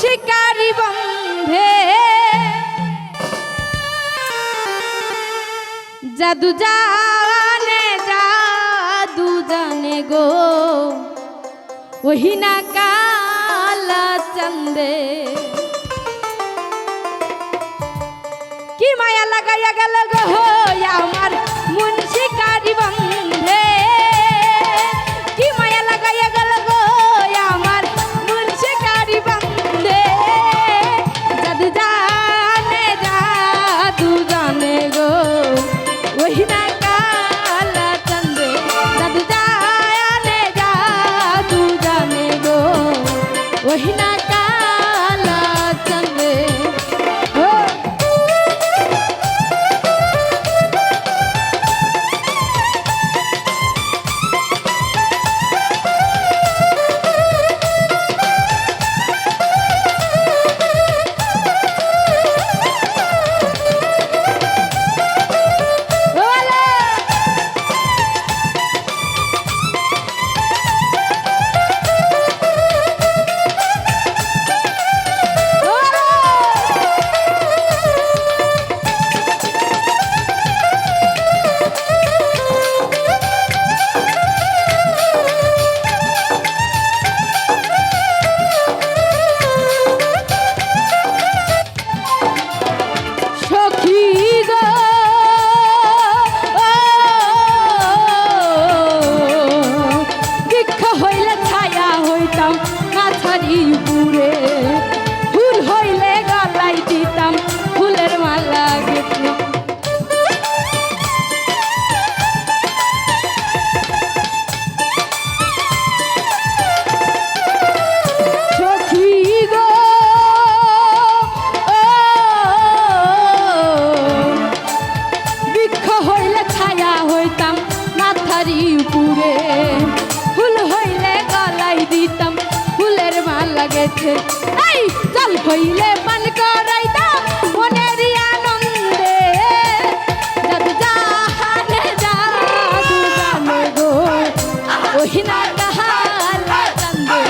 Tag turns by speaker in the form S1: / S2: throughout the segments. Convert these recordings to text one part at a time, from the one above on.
S1: শিকারি বন্ধে। জাদু জানে জাদু জানে গো। ওহিনা কালা চন্দে। কি মায়া লাগাইয়া গেল গো আমার। Марію. গেছে এই, জল হইলে পান করাইতা, মনের আনন্দে। জাদু জাহানে, জাদু জানে গো। ওহিনা কাহালা চন্দে।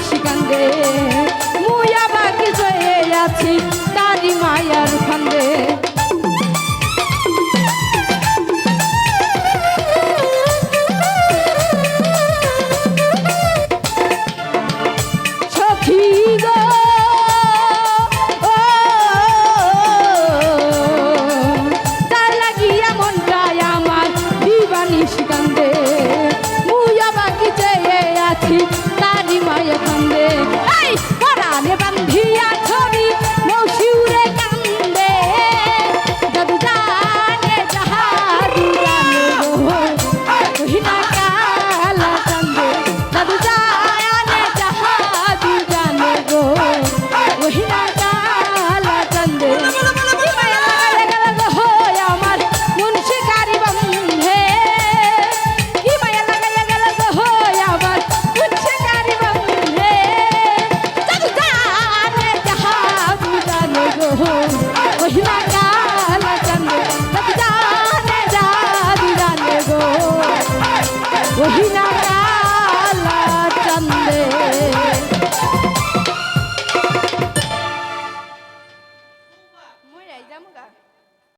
S1: নিষ্কান্দে মুই আবার জয়ে আছি তারি মায়ার খন্দে Regina!